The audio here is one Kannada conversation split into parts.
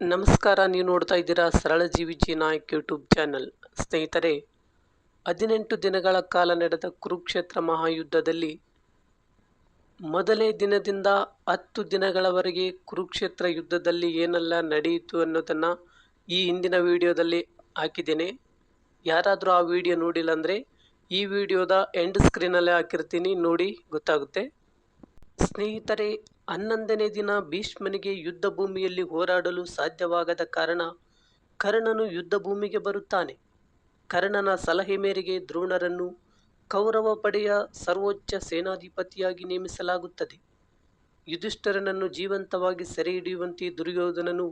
ನಮಸ್ಕಾರ, ನೀವು ನೋಡ್ತಾ ಇದ್ದೀರಾ ಸರಳ ಜೀವಿ ಜಿ ನಾಯಕ್ ಯೂಟ್ಯೂಬ್ ಚಾನಲ್. ಸ್ನೇಹಿತರೆ, ಹದಿನೆಂಟು ದಿನಗಳ ಕಾಲ ನಡೆದ ಕುರುಕ್ಷೇತ್ರ ಮಹಾಯುದ್ಧದಲ್ಲಿ ಮೊದಲೇ ದಿನದಿಂದ ಹತ್ತು ದಿನಗಳವರೆಗೆ ಕುರುಕ್ಷೇತ್ರ ಯುದ್ಧದಲ್ಲಿ ಏನೆಲ್ಲ ನಡೆಯಿತು ಅನ್ನೋದನ್ನು ಈ ಹಿಂದಿನ ವಿಡಿಯೋದಲ್ಲಿ ಹಾಕಿದ್ದೇನೆ. ಯಾರಾದರೂ ಆ ವಿಡಿಯೋ ನೋಡಿಲ್ಲ ಅಂದರೆ ಈ ವಿಡಿಯೋದ ಎಂಡ್ ಸ್ಕ್ರೀನಲ್ಲೇ ಹಾಕಿರ್ತೀನಿ, ನೋಡಿ ಗೊತ್ತಾಗುತ್ತೆ. ಸ್ನೇಹಿತರೆ ಹನ್ನೊಂದನೇ ದಿನ ಭೀಷ್ಮನಿಗೆ ಯುದ್ಧ ಭೂಮಿಯಲ್ಲಿ ಹೋರಾಡಲು ಸಾಧ್ಯವಾಗದ ಕಾರಣ ಕರ್ಣನು ಯುದ್ಧ ಭೂಮಿಗೆ ಬರುತ್ತಾನೆ. ಕರ್ಣನ ಸಲಹೆ ಮೇರೆಗೆ ದ್ರೋಣರನ್ನು ಕೌರವ ಪಡೆಯ ಸರ್ವೋಚ್ಚ ಸೇನಾಧಿಪತಿಯಾಗಿ ನೇಮಿಸಲಾಗುತ್ತದೆ. ಯುಧಿಷ್ಠರನನ್ನು ಜೀವಂತವಾಗಿ ಸೆರೆ ಹಿಡಿಯುವಂತೆ ದುರ್ಯೋಧನನು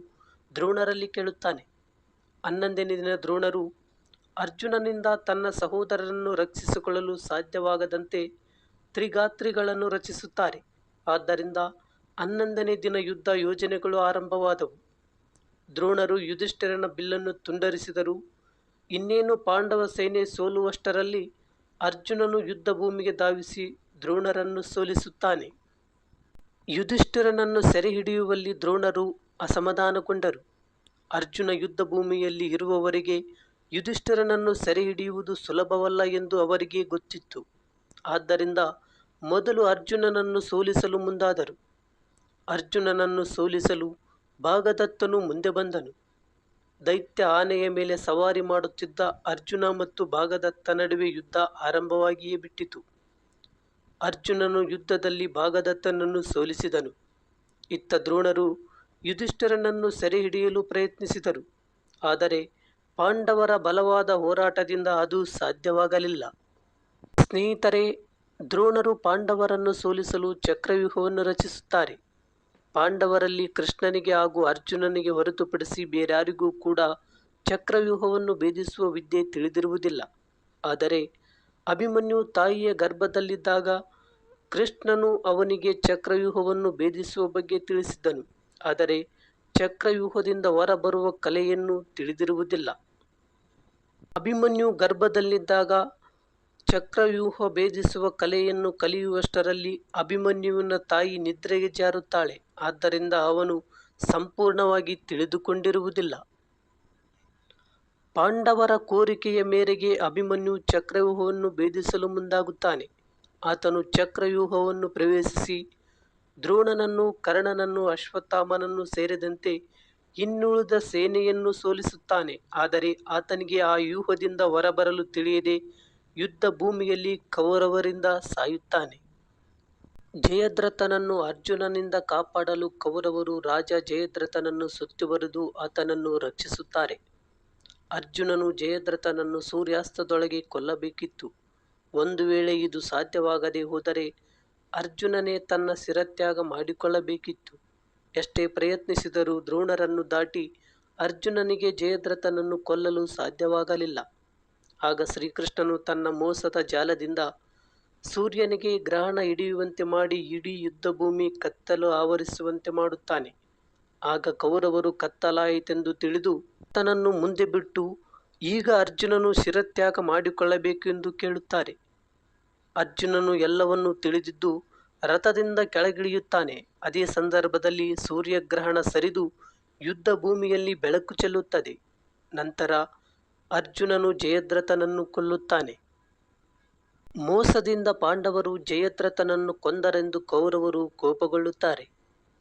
ದ್ರೋಣರಲ್ಲಿ ಕೇಳುತ್ತಾನೆ. ಹನ್ನೊಂದನೇ ದಿನ ದ್ರೋಣರು ಅರ್ಜುನನಿಂದ ತನ್ನ ಸಹೋದರರನ್ನು ರಕ್ಷಿಸಿಕೊಳ್ಳಲು ಸಾಧ್ಯವಾಗದಂತೆ ತ್ರಿಗಾತ್ರಿಗಳನ್ನು ರಚಿಸುತ್ತಾರೆ. ಆದ್ದರಿಂದ ಹನ್ನೊಂದನೇ ದಿನ ಯುದ್ಧ ಯೋಜನೆಗಳು ಆರಂಭವಾದವು. ದ್ರೋಣರು ಯುಧಿಷ್ಠಿರನ ಬಿಲ್ಲನ್ನು ತುಂಡರಿಸಿದರು. ಇನ್ನೇನು ಪಾಂಡವ ಸೇನೆ ಸೋಲುವಷ್ಟರಲ್ಲಿ ಅರ್ಜುನನು ಯುದ್ಧ ಭೂಮಿಗೆ ಧಾವಿಸಿ ದ್ರೋಣರನ್ನು ಸೋಲಿಸುತ್ತಾನೆ. ಯುಧಿಷ್ಠಿರನನ್ನು ಸೆರೆ ಹಿಡಿಯುವಲ್ಲಿ ದ್ರೋಣರು ಅಸಮಾಧಾನಗೊಂಡರು. ಅರ್ಜುನ ಯುದ್ಧ ಭೂಮಿಯಲ್ಲಿ ಇರುವವರಿಗೆ ಯುಧಿಷ್ಠಿರನನ್ನು ಸೆರೆ ಹಿಡಿಯುವುದು ಸುಲಭವಲ್ಲ ಎಂದು ಅವರಿಗೆ ಗೊತ್ತಿತ್ತು. ಆದ್ದರಿಂದ ಮೊದಲು ಅರ್ಜುನನನ್ನು ಸೋಲಿಸಲು ಮುಂದಾದರು. ಅರ್ಜುನನನ್ನು ಸೋಲಿಸಲು ಭಾಗದತ್ತನು ಮುಂದೆ ಬಂದನು. ದೈತ್ಯ ಆನೆಯ ಮೇಲೆ ಸವಾರಿ ಮಾಡುತ್ತಿದ್ದ ಅರ್ಜುನ ಮತ್ತು ಭಾಗದತ್ತ ನಡುವೆ ಯುದ್ಧ ಆರಂಭವಾಗಿಯೇ ಬಿಟ್ಟಿತು. ಅರ್ಜುನನು ಯುದ್ಧದಲ್ಲಿ ಭಾಗದತ್ತನನ್ನು ಸೋಲಿಸಿದನು. ಇತ್ತ ದ್ರೋಣರು ಯುಧಿಷ್ಠರನನ್ನು ಸೆರೆ ಹಿಡಿಯಲು ಪ್ರಯತ್ನಿಸಿದರು. ಆದರೆ ಪಾಂಡವರ ಬಲವಾದ ಹೋರಾಟದಿಂದ ಅದು ಸಾಧ್ಯವಾಗಲಿಲ್ಲ. ಸ್ನೇಹಿತರೆ, ದ್ರೋಣರು ಪಾಂಡವರನ್ನು ಸೋಲಿಸಲು ಚಕ್ರವ್ಯೂಹವನ್ನು ರಚಿಸುತ್ತಾರೆ. ಪಾಂಡವರಲ್ಲಿ ಕೃಷ್ಣನಿಗೆ ಹಾಗೂ ಅರ್ಜುನನಿಗೆ ಹೊರತುಪಡಿಸಿ ಬೇರ್ಯಾರಿಗೂ ಕೂಡ ಚಕ್ರವ್ಯೂಹವನ್ನು ಭೇದಿಸುವ ವಿದ್ಯೆ ತಿಳಿದಿರುವುದಿಲ್ಲ. ಆದರೆ ಅಭಿಮನ್ಯು ತಾಯಿಯ ಗರ್ಭದಲ್ಲಿದ್ದಾಗ ಕೃಷ್ಣನು ಅವನಿಗೆ ಚಕ್ರವ್ಯೂಹವನ್ನು ಭೇದಿಸುವ ಬಗ್ಗೆ ತಿಳಿಸಿದ್ದನು ಆದರೆ ಚಕ್ರವ್ಯೂಹದಿಂದ ಹೊರಬರುವ ಕಲೆಯನ್ನು ತಿಳಿದಿರುವುದಿಲ್ಲ. ಅಭಿಮನ್ಯು ಗರ್ಭದಲ್ಲಿದ್ದಾಗ ಚಕ್ರವ್ಯೂಹ ಭೇದಿಸುವ ಕಲೆಯನ್ನು ಕಲಿಯುವಷ್ಟರಲ್ಲಿ ಅಭಿಮನ್ಯುವಿನ ತಾಯಿ ನಿದ್ರೆಗೆ ಜಾರುತ್ತಾಳೆ. ಆದ್ದರಿಂದ ಅವನು ಸಂಪೂರ್ಣವಾಗಿ ತಿಳಿದುಕೊಂಡಿರುವುದಿಲ್ಲ. ಪಾಂಡವರ ಕೋರಿಕೆಯ ಮೇರೆಗೆ ಅಭಿಮನ್ಯು ಚಕ್ರವ್ಯೂಹವನ್ನು ಭೇದಿಸಲು ಮುಂದಾಗುತ್ತಾನೆ. ಆತನು ಚಕ್ರವ್ಯೂಹವನ್ನು ಪ್ರವೇಶಿಸಿ, ದ್ರೋಣನನ್ನು ಕರ್ಣನನ್ನು ಅಶ್ವತ್ಥಾಮನನ್ನು ಸೇರಿದಂತೆ ಇನ್ನುಳಿದ ಸೇನೆಯನ್ನು ಸೋಲಿಸುತ್ತಾನೆ. ಆದರೆ ಆತನಿಗೆ ಆ ವ್ಯೂಹದಿಂದ ಹೊರಬರಲು ತಿಳಿಯದೆ ಯುದ್ಧ ಭೂಮಿಯಲ್ಲಿ ಕೌರವರಿಂದ ಸಾಯುತ್ತಾನೆ. ಜಯದ್ರಥನನ್ನು ಅರ್ಜುನನಿಂದ ಕಾಪಾಡಲು ಕೌರವರು ರಾಜ ಜಯದ್ರಥನನ್ನು ಸುತ್ತುವರೆದು ಆತನನ್ನು ರಕ್ಷಿಸುತ್ತಾರೆ. ಅರ್ಜುನನು ಜಯದ್ರಥನನ್ನು ಸೂರ್ಯಾಸ್ತದೊಳಗೆ ಕೊಲ್ಲಬೇಕಿತ್ತು. ಒಂದು ವೇಳೆ ಇದು ಸಾಧ್ಯವಾಗದೆ ಹೋದರೆ ಅರ್ಜುನನೇ ತನ್ನ ಸಿರತ್ಯಾಗ ಮಾಡಿಕೊಳ್ಳಬೇಕಿತ್ತು. ಎಷ್ಟೇ ಪ್ರಯತ್ನಿಸಿದರೂ ದ್ರೋಣರನ್ನು ದಾಟಿ ಅರ್ಜುನನಿಗೆ ಜಯದ್ರಥನನ್ನು ಕೊಲ್ಲಲು ಸಾಧ್ಯವಾಗಲಿಲ್ಲ. ಆಗ ಶ್ರೀಕೃಷ್ಣನು ತನ್ನ ಮೋಸದ ಜಾಲದಿಂದ ಸೂರ್ಯನಿಗೆ ಗ್ರಹಣ ಹಿಡಿಯುವಂತೆ ಮಾಡಿ ಇಡೀ ಯುದ್ಧ ಭೂಮಿ ಕತ್ತಲು ಆವರಿಸುವಂತೆ ಮಾಡುತ್ತಾನೆ. ಆಗ ಕೌರವರು ಕತ್ತಲಾಯಿತೆಂದು ತಿಳಿದು ತನ್ನನ್ನು ಮುಂದೆ ಬಿಟ್ಟು ಈಗ ಅರ್ಜುನನು ಶಿರತ್ಯಾಗ ಮಾಡಿಕೊಳ್ಳಬೇಕು ಎಂದು ಕೇಳುತ್ತಾರೆ. ಅರ್ಜುನನು ಎಲ್ಲವನ್ನೂ ತಿಳಿದಿದ್ದು ರಥದಿಂದ ಕೆಳಗಿಳಿಯುತ್ತಾನೆ. ಅದೇ ಸಂದರ್ಭದಲ್ಲಿ ಸೂರ್ಯಗ್ರಹಣ ಸರಿದು ಯುದ್ಧ ಭೂಮಿಯಲ್ಲಿ ಬೆಳಕು ಚೆಲ್ಲುತ್ತದೆ. ನಂತರ ಅರ್ಜುನನು ಜಯದ್ರಥನನ್ನು ಕೊಲ್ಲುತ್ತಾನೆ. ಮೋಸದಿಂದ ಪಾಂಡವರು ಜಯದ್ರಥನನ್ನು ಕೊಂದರೆಂದು ಕೌರವರು ಕೋಪಗೊಳ್ಳುತ್ತಾರೆ.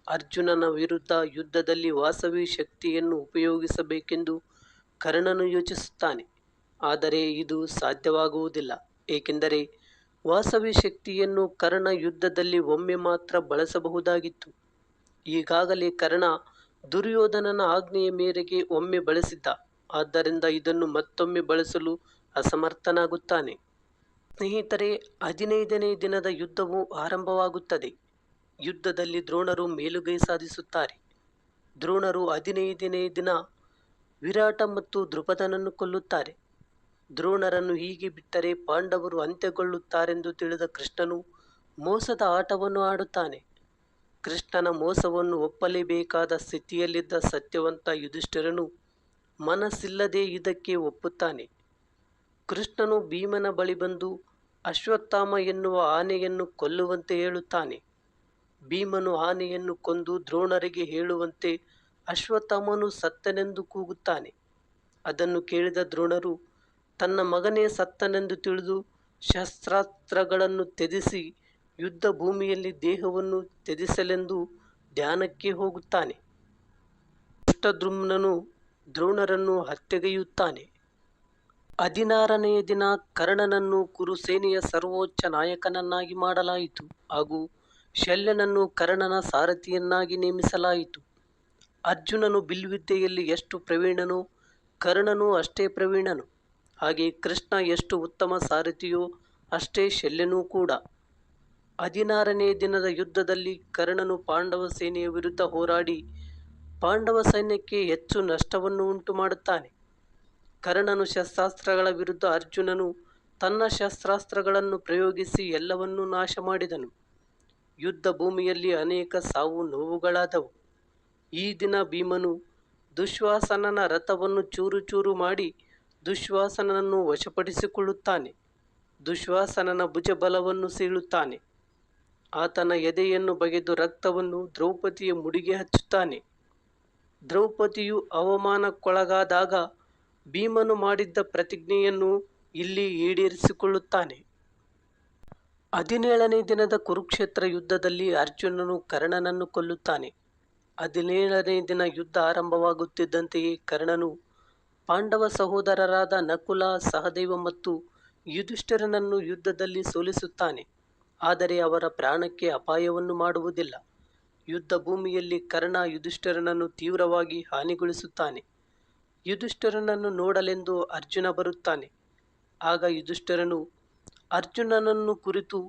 ಅರ್ಜುನನ ವಿರುದ್ಧ ಯುದ್ಧದಲ್ಲಿ ವಾಸವಿ ಶಕ್ತಿಯನ್ನು ಉಪಯೋಗಿಸಬೇಕೆಂದು ಕರ್ಣನು ಯೋಚಿಸುತ್ತಾನೆ. ಆದರೆ ಇದು ಸಾಧ್ಯವಾಗುವುದಿಲ್ಲ. ಏಕೆಂದರೆ ವಾಸವಿ ಶಕ್ತಿಯನ್ನು ಕರ್ಣ ಯುದ್ಧದಲ್ಲಿ ಒಮ್ಮೆ ಮಾತ್ರ ಬಳಸಬಹುದಾಗಿತ್ತು. ಈಗಾಗಲೇ ಕರ್ಣ ದುರ್ಯೋಧನನ ಆಜ್ಞೆಯ ಮೇರೆಗೆ ಒಮ್ಮೆ ಬಳಸಿದ್ದ. ಆದ್ದರಿಂದ ಇದನ್ನು ಮತ್ತೊಮ್ಮೆ ಬಳಸಲು ಅಸಮರ್ಥನಾಗುತ್ತಾನೆ. ಸ್ನೇಹಿತರೆ, ಹದಿನೈದನೇ ದಿನದ ಯುದ್ಧವು ಆರಂಭವಾಗುತ್ತದೆ. ಯುದ್ಧದಲ್ಲಿ ದ್ರೋಣರು ಮೇಲುಗೈ ಸಾಧಿಸುತ್ತಾರೆ. ದ್ರೋಣರು ಹದಿನೈದನೇ ದಿನ ವಿರಾಟ ಮತ್ತು ದೃಪದನನ್ನು ಕೊಲ್ಲುತ್ತಾರೆ. ದ್ರೋಣರನ್ನು ಹೀಗೆ ಬಿಟ್ಟರೆ ಪಾಂಡವರು ಅಂತ್ಯಗೊಳ್ಳುತ್ತಾರೆಂದು ತಿಳಿದ ಕೃಷ್ಣನು ಮೋಸದ ಆಟವನ್ನು ಆಡುತ್ತಾನೆ. ಕೃಷ್ಣನ ಮೋಸವನ್ನು ಒಪ್ಪಲೇಬೇಕಾದ ಸ್ಥಿತಿಯಲ್ಲಿದ್ದ ಸತ್ಯವಂತ ಯುಧಿಷ್ಠಿರನು ಮನಸ್ಸಿಲ್ಲದೆ ಇದಕ್ಕೆ ಒಪ್ಪುತ್ತಾನೆ. ಕೃಷ್ಣನು ಭೀಮನ ಬಳಿ ಬಂದು ಅಶ್ವತ್ಥಾಮ ಎನ್ನುವ ಆನೆಯನ್ನು ಕೊಲ್ಲುವಂತೆ ಹೇಳುತ್ತಾನೆ. ಭೀಮನು ಆನೆಯನ್ನು ಕೊಂದು ದ್ರೋಣರಿಗೆ ಹೇಳುವಂತೆ ಅಶ್ವತ್ಥಾಮನು ಸತ್ತನೆಂದು ಕೂಗುತ್ತಾನೆ. ಅದನ್ನು ಕೇಳಿದ ದ್ರೋಣರು, ತನ್ನ ಮಗನೇ ಸತ್ತನೆಂದು ತಿಳಿದು ಶಸ್ತ್ರಾಸ್ತ್ರಗಳನ್ನು ತ್ಯಜಿಸಿ ಯುದ್ಧ ಭೂಮಿಯಲ್ಲಿ ದೇಹವನ್ನು ತ್ಯಜಿಸಲೆಂದು ಧ್ಯಾನಕ್ಕೆ ಹೋಗುತ್ತಾನೆ. ದುಷ್ಟದ್ರುಮ್ನನು ದ್ರೋಣರನ್ನು ಹತ್ಯೆಗೈಯುತ್ತಾನೆ. ಹದಿನಾರನೆಯ ದಿನ ಕರ್ಣನನ್ನು ಕುರುಸೇನೆಯ ಸರ್ವೋಚ್ಚ ನಾಯಕನನ್ನಾಗಿ ಮಾಡಲಾಯಿತು ಹಾಗೂ ಶಲ್ಯನನ್ನು ಕರ್ಣನ ಸಾರಥಿಯನ್ನಾಗಿ ನೇಮಿಸಲಾಯಿತು. ಅರ್ಜುನನು ಬಿಲ್ವಿದ್ಯೆಯಲ್ಲಿ ಎಷ್ಟು ಪ್ರವೀಣನೋ ಕರ್ಣನು ಅಷ್ಟೇ ಪ್ರವೀಣನು. ಹಾಗೆ ಕೃಷ್ಣ ಎಷ್ಟು ಉತ್ತಮ ಸಾರಥಿಯೋ ಅಷ್ಟೇ ಶಲ್ಯನೂ ಕೂಡ. ಹದಿನಾರನೇ ದಿನದ ಯುದ್ಧದಲ್ಲಿ ಕರ್ಣನು ಪಾಂಡವ ಸೇನೆಯ ವಿರುದ್ಧ ಹೋರಾಡಿ ಪಾಂಡವ ಸೈನ್ಯಕ್ಕೆ ಹೆಚ್ಚು ನಷ್ಟವನ್ನು ಉಂಟು ಮಾಡುತ್ತಾನೆ ಕರ್ಣನು ಶಸ್ತ್ರಾಸ್ತ್ರಗಳ ವಿರುದ್ಧ ಅರ್ಜುನನು ತನ್ನ ಶಸ್ತ್ರಾಸ್ತ್ರಗಳನ್ನು ಪ್ರಯೋಗಿಸಿ ಎಲ್ಲವನ್ನೂ ನಾಶ ಮಾಡಿದನು ಯುದ್ಧ ಭೂಮಿಯಲ್ಲಿ ಅನೇಕ ಸಾವು ನೋವುಗಳಾದವು. ಈ ದಿನ ಭೀಮನು ದುಶ್ವಾಸನನ ರಥವನ್ನು ಚೂರು ಚೂರು ಮಾಡಿ ದುಶ್ವಾಸನನ್ನು ವಶಪಡಿಸಿಕೊಳ್ಳುತ್ತಾನೆ. ದುಶ್ವಾಸನನ ಭುಜಬಲವನ್ನು ಸೀಳುತ್ತಾನೆ. ಆತನ ಎದೆಯನ್ನು ಬಗೆದು ರಕ್ತವನ್ನು ದ್ರೌಪದಿಯ ಮುಡಿಗೆ ಹಚ್ಚುತ್ತಾನೆ. ದ್ರೌಪದಿಯು ಅವಮಾನಕ್ಕೊಳಗಾದಾಗ ಭೀಮನು ಮಾಡಿದ್ದ ಪ್ರತಿಜ್ಞೆಯನ್ನು ಇಲ್ಲಿ ಈಡೇರಿಸಿಕೊಳ್ಳುತ್ತಾನೆ. ಹದಿನೇಳನೇ ದಿನದ ಕುರುಕ್ಷೇತ್ರ ಯುದ್ಧದಲ್ಲಿ ಅರ್ಜುನನು ಕರ್ಣನನ್ನು ಕೊಲ್ಲುತ್ತಾನೆ. ಹದಿನೇಳನೇ ದಿನ ಯುದ್ಧ ಆರಂಭವಾಗುತ್ತಿದ್ದಂತೆಯೇ ಕರ್ಣನು ಪಾಂಡವ ಸಹೋದರರಾದ ನಕುಲ, ಸಹದೇವ ಮತ್ತು ಯುಧಿಷ್ಠಿರನನ್ನು ಯುದ್ಧದಲ್ಲಿ ಸೋಲಿಸುತ್ತಾನೆ. ಆದರೆ ಅವರ ಪ್ರಾಣಕ್ಕೆ ಅಪಾಯವನ್ನು ಮಾಡುವುದಿಲ್ಲ. ಯುದ್ಧ ಭೂಮಿಯಲ್ಲಿ ಕರ್ಣ ಯುಧಿಷ್ಠರನನ್ನು ತೀವ್ರವಾಗಿ ಹಾನಿಗೊಳಿಸುತ್ತಾನೆ. ಯುಧಿಷ್ಠರನನ್ನು ನೋಡಲೆಂದು ಅರ್ಜುನ ಬರುತ್ತಾನೆ. ಆಗ ಯುಧಿಷ್ಠರನು, ಅರ್ಜುನನನ್ನು ಕುರಿತು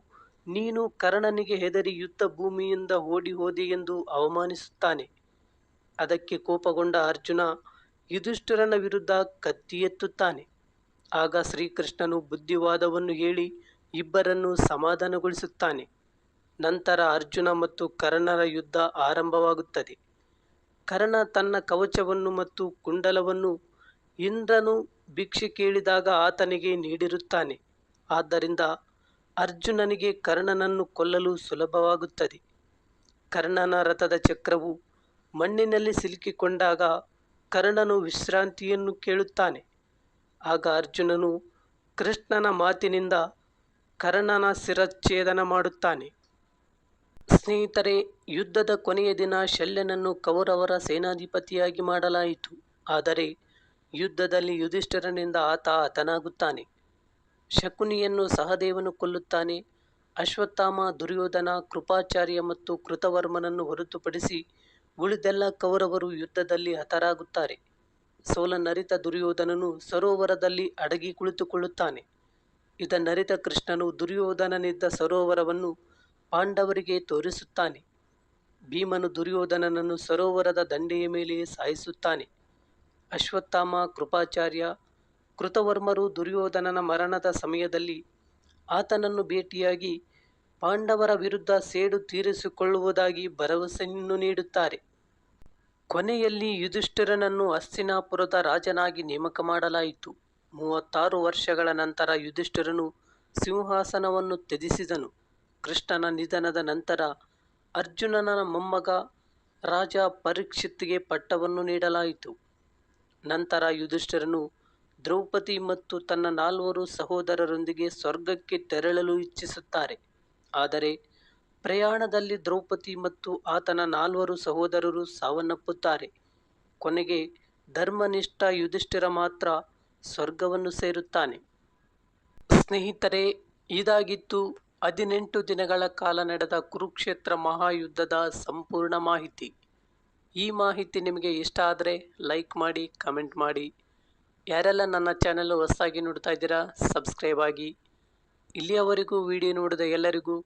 ನೀನು ಕರ್ಣನಿಗೆ ಹೆದರಿ ಯುದ್ಧ ಭೂಮಿಯಿಂದ ಓಡಿ ಹೋದೆ ಎಂದು ಅವಮಾನಿಸುತ್ತಾನೆ ಅದಕ್ಕೆ ಕೋಪಗೊಂಡ ಅರ್ಜುನ ಯುಧಿಷ್ಠರನ ವಿರುದ್ಧ ಕತ್ತಿ ಎತ್ತುತ್ತಾನೆ. ಆಗ ಶ್ರೀಕೃಷ್ಣನು ಬುದ್ಧಿವಾದವನ್ನು ಹೇಳಿ ಇಬ್ಬರನ್ನು ಸಮಾಧಾನಗೊಳಿಸುತ್ತಾನೆ. ನಂತರ ಅರ್ಜುನ ಮತ್ತು ಕರ್ಣರ ಯುದ್ಧ ಆರಂಭವಾಗುತ್ತದೆ. ಕರ್ಣ ತನ್ನ ಕವಚವನ್ನು ಮತ್ತು ಕುಂಡಲವನ್ನು ಇಂದ್ರನು ಭಿಕ್ಷೆ ಕೇಳಿದಾಗ ಆತನಿಗೆ ನೀಡಿರುತ್ತಾನೆ. ಆದ್ದರಿಂದ ಅರ್ಜುನನಿಗೆ ಕರ್ಣನನ್ನು ಕೊಲ್ಲಲು ಸುಲಭವಾಗುತ್ತದೆ. ಕರ್ಣನ ರಥದ ಚಕ್ರವು ಮಣ್ಣಿನಲ್ಲಿ ಸಿಲುಕಿಕೊಂಡಾಗ ಕರ್ಣನು ವಿಶ್ರಾಂತಿಯನ್ನು ಕೇಳುತ್ತಾನೆ. ಆಗ ಅರ್ಜುನನು ಕೃಷ್ಣನ ಮಾತಿನಿಂದ ಕರ್ಣನ ಶಿರಚ್ಛೇದನ ಮಾಡುತ್ತಾನೆ. ಸ್ನೇಹಿತರೆ, ಯುದ್ಧದ ಕೊನೆಯ ದಿನ ಶಲ್ಯನನ್ನು ಕೌರವರ ಸೇನಾಧಿಪತಿಯಾಗಿ ಮಾಡಲಾಯಿತು. ಆದರೆ, ಯುದ್ಧದಲ್ಲಿ ಯುಧಿಷ್ಠಿರನಿಂದ ಆತ ಹತನಾಗುತ್ತಾನೆ ಶಕುನಿಯನ್ನು ಸಹದೇವನು ಕೊಲ್ಲುತ್ತಾನೆ. ಅಶ್ವತ್ಥಾಮ, ದುರ್ಯೋಧನ, ಕೃಪಾಚಾರ್ಯ ಮತ್ತು ಕೃತವರ್ಮನನ್ನು ಹೊರತುಪಡಿಸಿ ಉಳಿದೆಲ್ಲ ಕೌರವರು ಯುದ್ಧದಲ್ಲಿ ಹತರಾಗುತ್ತಾರೆ. ಸೋಲನರಿತ ದುರ್ಯೋಧನನು ಸರೋವರದಲ್ಲಿ ಅಡಗಿ ಕುಳಿತುಕೊಳ್ಳುತ್ತಾನೆ. ಇದನ್ನರಿತ ಕೃಷ್ಣನು ದುರ್ಯೋಧನನಿದ್ದ ಸರೋವರವನ್ನು ಪಾಂಡವರಿಗೆ ತೋರಿಸುತ್ತಾನೆ. ಭೀಮನು ದುರ್ಯೋಧನನನ್ನು ಸರೋವರದ ದಂಡೆಯ ಮೇಲೆ ಸಾಯಿಸುತ್ತಾನೆ. ಅಶ್ವತ್ಥಾಮ, ಕೃಪಾಚಾರ್ಯ, ಕೃತವರ್ಮರು ದುರ್ಯೋಧನನ ಮರಣದ ಸಮಯದಲ್ಲಿ ಆತನನ್ನು ಭೇಟಿಯಾಗಿ ಪಾಂಡವರ ವಿರುದ್ಧ ಸೇಡು ತೀರಿಸಿಕೊಳ್ಳುವುದಾಗಿ ಭರವಸೆಯನ್ನು ನೀಡುತ್ತಾರೆ. ಕೊನೆಯಲ್ಲಿ ಯುಧಿಷ್ಠಿರನನ್ನು ಅಸ್ತಿನಾಪುರದ ರಾಜನಾಗಿ ನೇಮಕ ಮಾಡಲಾಯಿತು. ಮೂವತ್ತಾರು ವರ್ಷಗಳ ನಂತರ ಯುಧಿಷ್ಠಿರನು ಸಿಂಹಾಸನವನ್ನು ತ್ಯಜಿಸಿದನು. ಕೃಷ್ಣನ ನಿಧನದ ನಂತರ ಅರ್ಜುನನ ಮೊಮ್ಮಗ ರಾಜ ಪರೀಕ್ಷಿತ್ಗೆ ಪಟ್ಟವನ್ನು ನೀಡಲಾಯಿತು. ನಂತರ ಯುಧಿಷ್ಠಿರನು ದ್ರೌಪದಿ ಮತ್ತು ತನ್ನ ನಾಲ್ವರು ಸಹೋದರರೊಂದಿಗೆ ಸ್ವರ್ಗಕ್ಕೆ ತೆರಳಲು ಇಚ್ಛಿಸುತ್ತಾರೆ. ಆದರೆ ಪ್ರಯಾಣದಲ್ಲಿ ದ್ರೌಪದಿ ಮತ್ತು ಆತನ ನಾಲ್ವರು ಸಹೋದರರು ಸಾವನ್ನಪ್ಪುತ್ತಾರೆ. ಕೊನೆಗೆ ಧರ್ಮನಿಷ್ಠ ಯುಧಿಷ್ಠಿರ ಮಾತ್ರ ಸ್ವರ್ಗವನ್ನು ಸೇರುತ್ತಾನೆ. ಸ್ನೇಹಿತರೆ, ಇದಾಗಿತ್ತು ಹದಿನೆಂಟು ದಿನಗಳ ಕಾಲ ನಡೆದ ಕುರುಕ್ಷೇತ್ರ ಮಹಾಯುದ್ಧದ ಸಂಪೂರ್ಣ ಮಾಹಿತಿ. ಈ ಮಾಹಿತಿ ನಿಮಗೆ ಇಷ್ಟ ಆದರೆ ಲೈಕ್ ಮಾಡಿ, ಕಮೆಂಟ್ ಮಾಡಿ. ಯಾರೆಲ್ಲ ನನ್ನ ಚಾನೆಲ್ ಹೊಸದಾಗಿ ನೋಡ್ತಾ ಇದ್ದೀರಾ, ಸಬ್ಸ್ಕ್ರೈಬ್ ಆಗಿ. ಇಲ್ಲಿಯವರೆಗೂ ವಿಡಿಯೋ ನೋಡಿದ ಎಲ್ಲರಿಗೂ